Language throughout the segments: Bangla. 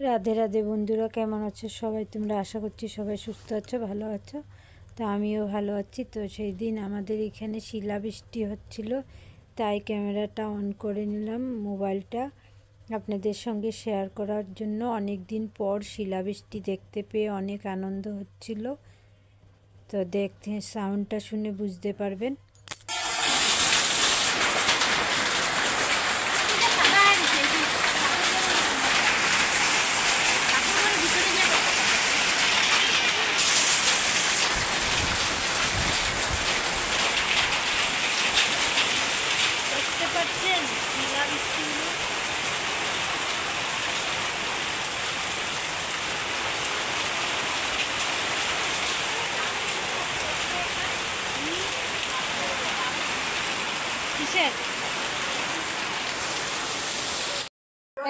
রাধে রাধে বন্ধুরা, কেমন আছো সবাই? তোমরা আশা করছি সবাই সুস্থ আছো, ভালো আছো। তো আমিও ভালো আছি। তো সেই দিন আমাদের এখানে শিলাবৃষ্টি হচ্ছিল, তাই ক্যামেরাটা অন করে নিলাম মোবাইলটা। আপনাদের সঙ্গে শেয়ার করার জন্য অনেক দিন পর শিলাবৃষ্টি দেখতে পেয়ে অনেক আনন্দ হচ্ছিল। তো দেখতে, সাউন্ডটা শুনে বুঝতে পারবেন দেখতে পাচ্ছেন শিলাবৃষ্টিগুলো কিসের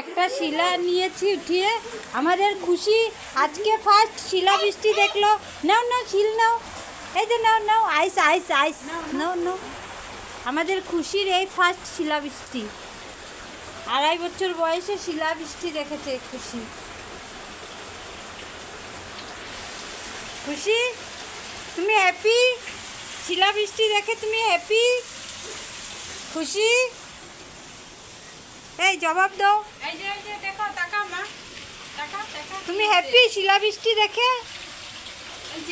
একটা শিলা নিয়েছি উঠিয়ে। আমাদের খুশি। আজকে ফার্স্ট শিলা বৃষ্টি দেখল। নাও নাও, শিল নাও। এই যে নাও নাও, আইস আইস আইস। নাও নাও। আমাদের খুশির এই ফার্স্ট শিলাবৃষ্টি আড়াই বছর বয়সে শিলাবৃষ্টি দেখেছে খুশি। খুশি? তুমি হ্যাপি শিলাবৃষ্টি দেখে তুমি হ্যাপি খুশি? এই জবাব দাও। তুমি হ্যাপি শিলাবৃষ্টি দেখে?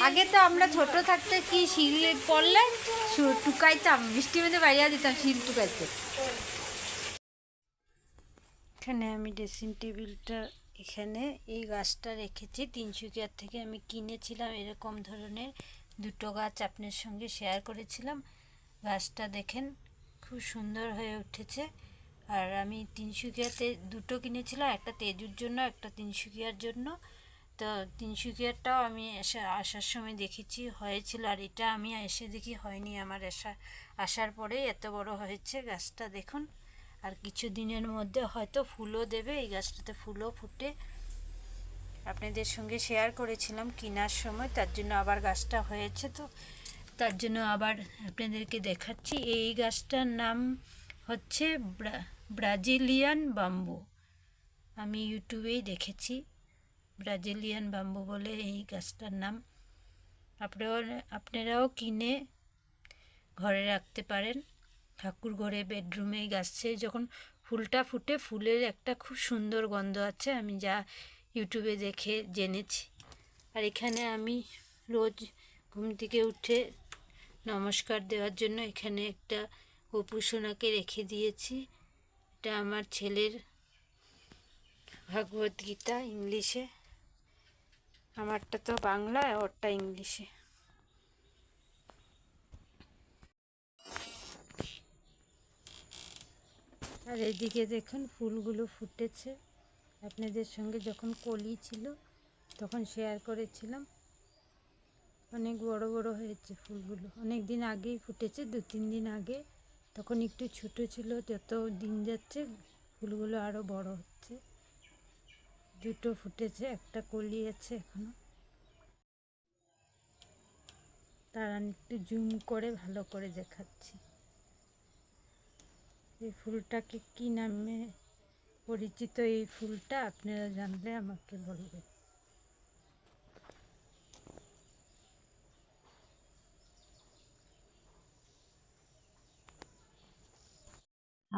আগে তো আমরা ছোট থাকতে কি শিল পড়লে? টুকাইতাম বৃষ্টির মধ্যে বাইরে দিতাম শিল টুকাইতে। এখানে আমি ড্রেসিং টেবিলটা এখানে এই গাছটা রেখেছি। তিনশুকিয়ার থেকে আমি কিনেছিলাম এরকম ধরনের। দুটো গাছ আপনার সঙ্গে শেয়ার করেছিলাম। গাছটা দেখেন খুব সুন্দর হয়ে উঠেছে। আর আমি তিনসুকিয়াতে দুটো কিনেছিলাম, একটা তেজুর জন্য, একটা তিনশুকিয়ার জন্য। তো তিনশুকিয়ারটাও আমি এসে আসার সময় দেখেছি, হয়েছিল। আর এটা আমি এসে দেখি হয়নি আমার আসা আসার পরে এত বড় হয়েছে গাছটা, দেখুন। আর কিছু দিনের মধ্যে হয়তো ফুলও দেবে, এই গাছটাতে ফুলও ফুটে। আপনাদের সঙ্গে শেয়ার করেছিলাম কেনার সময়, তার জন্য আবার গাছটা হয়েছে তো, তার জন্য আবার আপনাদেরকে দেখাচ্ছি। এই গাছটার নাম হচ্ছে ব্রাজিলিয়ান বাম্বু। আমি ইউটিউবেই দেখেছি। ব্রাজিলিয়ান বাম্বু বলে এই গাছটার নাম। আপনারাও আপনারাও কিনে ঘরে রাখতে পারেন। ঠাকুর ঘরে বেডরুমে গাছে যখন ফুলটা ফুটে, ফুলের একটা খুব সুন্দর গন্ধ আছে, আমি যা ইউটিউবে দেখে জেনেছি। আর এখানে আমি রোজ ঘুম থেকে উঠে নমস্কার দেওয়ার জন্য এখানে একটা গোপুসোনাকে রেখে দিয়েছি। এটা আমার ছেলের ভাগবত গীতা ইংলিশে। আমারটা তো বাংলা, ওরটা ইংলিশে। আর এদিকে দেখুন, ফুলগুলো ফুটেছে। আপনাদের সঙ্গে যখন কলি ছিল, তখন শেয়ার করেছিলাম। অনেক বড় বড় হয়েছে ফুলগুলো। অনেক দিন আগেই ফুটেছে দু তিন দিন আগে। তখন একটু ছোট ছিল, যত দিন যাচ্ছে ফুলগুলো আরও বড় হচ্ছে। দুটো ফুটেছে, একটা কলি আছে এখনও। তার আমি একটু জুম করে ভালো করে দেখাচ্ছি। এই ফুলটাকে কি নামে পরিচিত এই ফুলটা আপনারা জানলে আমাকে বলবেন।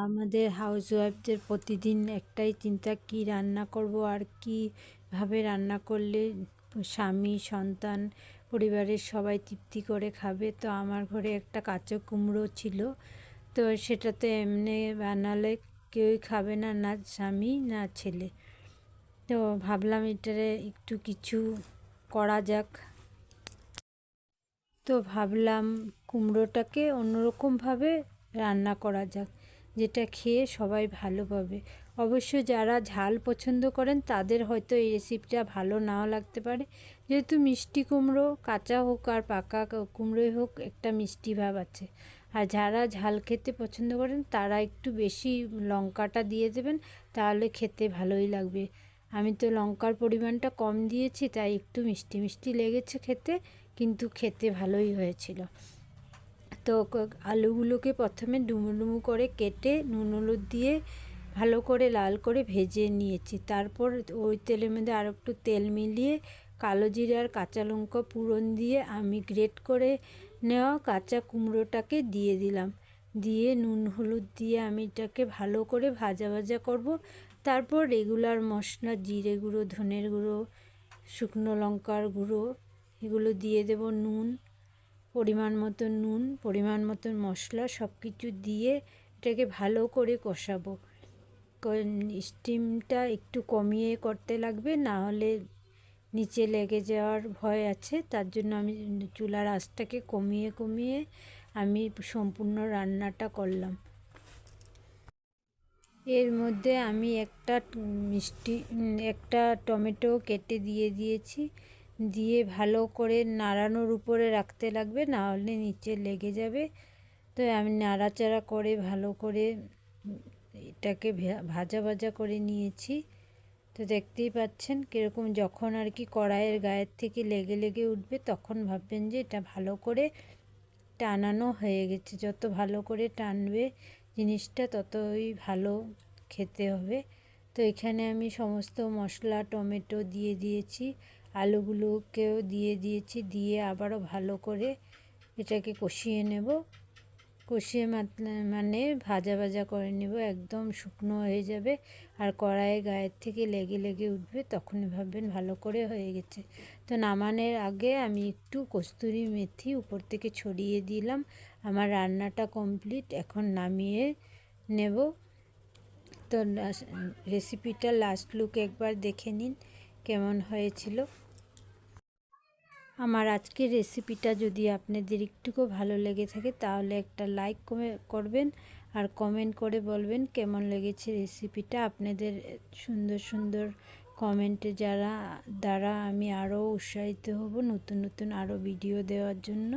আমাদের হাউস ওয়াইফদের প্রতিদিন একটাই চিন্তা, কি রান্না করব আর কীভাবে রান্না করলে স্বামী, সন্তান, পরিবারের সবাই তৃপ্তি করে খাবে। তো আমার ঘরে একটা কাঁচা কুমড়ো ছিল। তো সেটাতে এমনি বানালে কেউই খাবে না না স্বামী, না ছেলে। তো ভাবলাম এটারে একটু কিছু করা যাক। তো ভাবলাম কুমড়োটাকে অন্যরকমভাবে রান্না করা যাক। যেটা খেয়ে সবাই ভালো পাবে। অবশ্য যারা ঝাল পছন্দ করেন, তাদের হয়তো এই রেসিপিটা ভালো নাও লাগতে পারে। যেহেতু মিষ্টি কুমড়ো, কাঁচা হোক আর পাকা কুমড়োই হোক, একটা মিষ্টি ভাব আছে। আর যারা ঝাল খেতে পছন্দ করেন, তারা একটু বেশি লঙ্কাটা দিয়ে দেবেন, তাহলে খেতে ভালোই লাগবে। আমি তো লঙ্কার পরিমাণটা কম দিয়েছি, তাই একটু মিষ্টি মিষ্টি লেগেছে খেতে, কিন্তু খেতে ভালোই হয়েছিল। তো আলুগুলোকে প্রথমে ডুমু ডুমু করে কেটে নুন হলুদ দিয়ে ভালো করে লাল করে ভেজে নিয়েছি। তারপর ওই তেলের মধ্যে আর একটু তেল মিলিয়ে কালো জিরে আর কাঁচা লঙ্কা পুরন দিয়ে আমি গ্রেট করে নেওয়া কাঁচা কুমড়োটাকে দিয়ে দিলাম। দিয়ে নুন হলুদ দিয়ে আমি এটাকে ভালো করে ভাজা ভাজা করব। তারপর রেগুলার মশলা, জিরে গুঁড়ো, ধনের গুঁড়ো, শুকনো লঙ্কার গুঁড়ো, এগুলো দিয়ে দেব নুন। পরিমাণ মতো নুন, পরিমাণ মতো মশলা সব কিছু দিয়ে এটাকে ভালো করে কষাবো। স্টিমটা একটু কমিয়ে করতে লাগবে, না হলে নিচে লেগে যাওয়ার ভয় আছে। তার জন্য আমি চুলার আঁচটাকে কমিয়ে কমিয়ে আমি সম্পূর্ণ রান্নাটা করলাম। এর মধ্যে আমি একটা মিষ্টি, একটা টমেটো কেটে দিয়ে দিয়েছি। দিয়ে ভালো করে নাড়ানোর উপরে রাখতে লাগবে, না হলে নিচে লেগে যাবে। তো আমি নাড়াচাড়া করে ভালো করে এটাকে ভাজা ভাজা করে নিয়েছি। তো দেখতেই পাচ্ছেন কীরকম যখন আর কি কড়াইয়ের গায়ের থেকে লেগে লেগে উঠবে তখন ভাববেন যে এটা ভালো করে টানানো হয়ে গেছে। যত ভালো করে টানবে জিনিসটা ততই ভালো খেতে হবে। তো এখানে আমি সমস্ত মশলা, টমেটো দিয়ে দিয়েছি। আলুগুলোকেও দিয়ে দিয়েছি, দিয়ে আবারও ভালো করে এটাকে কষিয়ে নেব। কষিয়ে মানে ভাজা ভাজা করে নেব, একদম শুকনো হয়ে যাবে। আর কড়াইয়ে গায়ের থেকে লেগে লেগে উঠবে, তখনই ভাববেন ভালো করে হয়ে গেছে। তো নামানোর আগে আমি একটু কস্তুরি মেথি উপর থেকে ছড়িয়ে দিলাম। আমার রান্নাটা কমপ্লিট, এখন নামিয়ে নেব। তো রেসিপিটা লাস্ট লুক একবার দেখে নিন, কেমন হয়েছিল। আমার আজকের রেসিপিটা যদি আপনাদের একটুকু ভালো লেগে থাকে, তাহলে একটা লাইক করবেন আর কমেন্ট করে বলবেন কেমন লেগেছে রেসিপিটা আপনাদের সুন্দর সুন্দর কমেন্টে যারা, দ্বারা আমি আরও উৎসাহিত হব নতুন নতুন আরও ভিডিও দেওয়ার জন্য।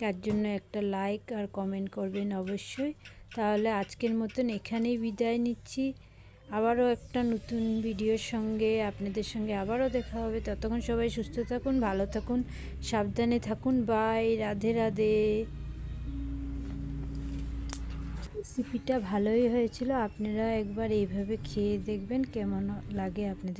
তার জন্য একটা লাইক আর কমেন্ট করবেন অবশ্যই। তাহলে আজকের মতন এখানেই বিদায় নিচ্ছি। আবারও একটা নতুন ভিডিওর সঙ্গে আপনাদের সঙ্গে আবারও দেখা হবে। ততক্ষণ সবাই সুস্থ থাকুন, ভালো থাকুন, সাবধানে থাকুন। বাই, রাধে রাধে। রেসিপিটা ভালোই হয়েছিল। আপনারা একবার এইভাবে খেয়ে দেখবেন কেমন লাগে আপনাদের।